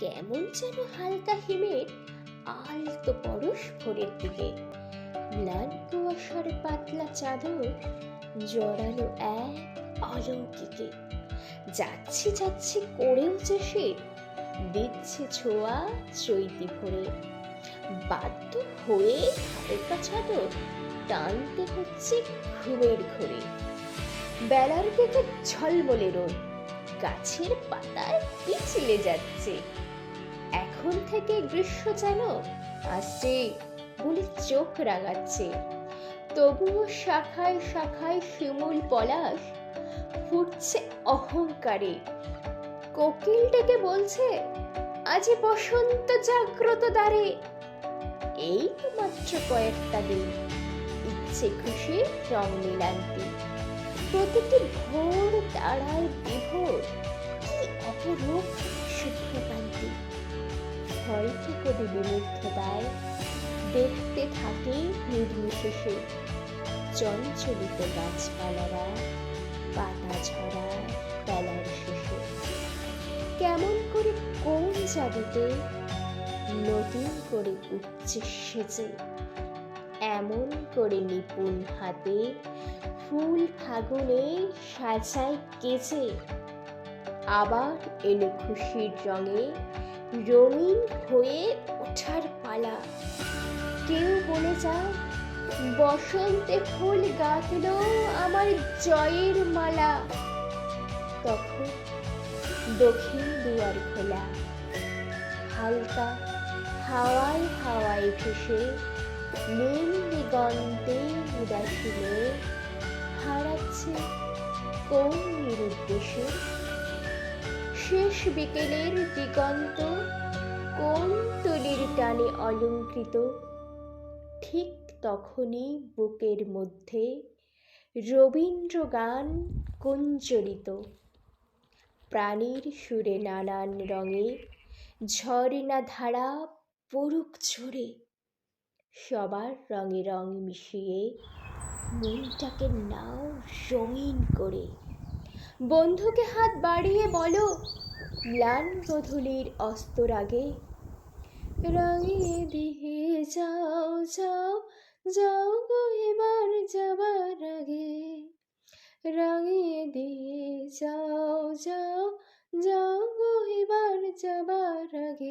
কেমন যেন হালকা হিমের আলতো পরশ ভোরের দিকে। ম্লান কুয়াশার পাতলা চাদর জড়ালো এক অলৌকিকে যাচ্ছি যাচ্ছি করেও যে সে দিচ্ছে ছোঁয়া চৈতি ভরে। বাধ্য হয়ে হালকা চাদর টানতে হচ্ছে ঘুমের ঘরে। বেলার দিকে ঝলমলে রোদ। গাছের পাতায় পিছলে যাচ্ছে। এখন থেকে গ্রীষ্ম যেন আসছে, বলে চোখ রাগাচ্ছে তবুও শাখায় শাখায় শিমুল পলাশ ফুটছে অহংকারে। কোকিল ডেকে বলছে, আজি বসন্ত জাগ্রত দ্বারে। এই তো মাত্র কয়েকটা দিন। ইচ্ছে খুশি রং নীলান্তি প্রতিটি ভোর তারায় বিভোর কি অপরূপ শুভ্রকান্তি? হয়তো কবি বিমুগ্ধ দায় দেখতে থাকে নির্বিশেষে চঞ্চলিত গাছপালারা, পাতা ঝরা বেলার শেষে। কেমন করে কোন জাদুতে নতুন করে উঠছে সেজে এমন করে নিপুণ হাতে ফুল ফাগুনে সাজায় কেচে। আবার এলো খুশির রঙে রঙিন হয়ে ওঠার পালা। কেউ বলে যায় বসন্তে ফুল গাঁথল আমার জয়ের মালা। তখন দক্ষিণ দুয়ার খোলা। হালকা হাওয়ায় হাওয়ায় ভেসে নীল দিগন্তে উদাসীনে হারাচ্ছে কোন নিরুদ্দেশে? শেষ বিকেলের দিগন্ত কোন তুলির টানে অলঙ্কৃত? ঠিক তখনই বুকের মধ্যে রবীন্দ্র গান কুঞ্জরিত প্রাণীর সুরে নানান রঙে ঝর্ণা ধারা পড়ুক ঝরে। সবার রঙে রং মিশিয়ে মনটাকে নাও রঙিন করে। বন্ধুকে হাত বাড়িয়ে বলো, ম্লান গধূলির অস্তরাগে রাঙিয়ে দিয়ে যাও যাও যাও গো এবার যাবার আগে। রাঙিয়ে দিয়ে যাও যাও যাও গো এবার যাবার আগে।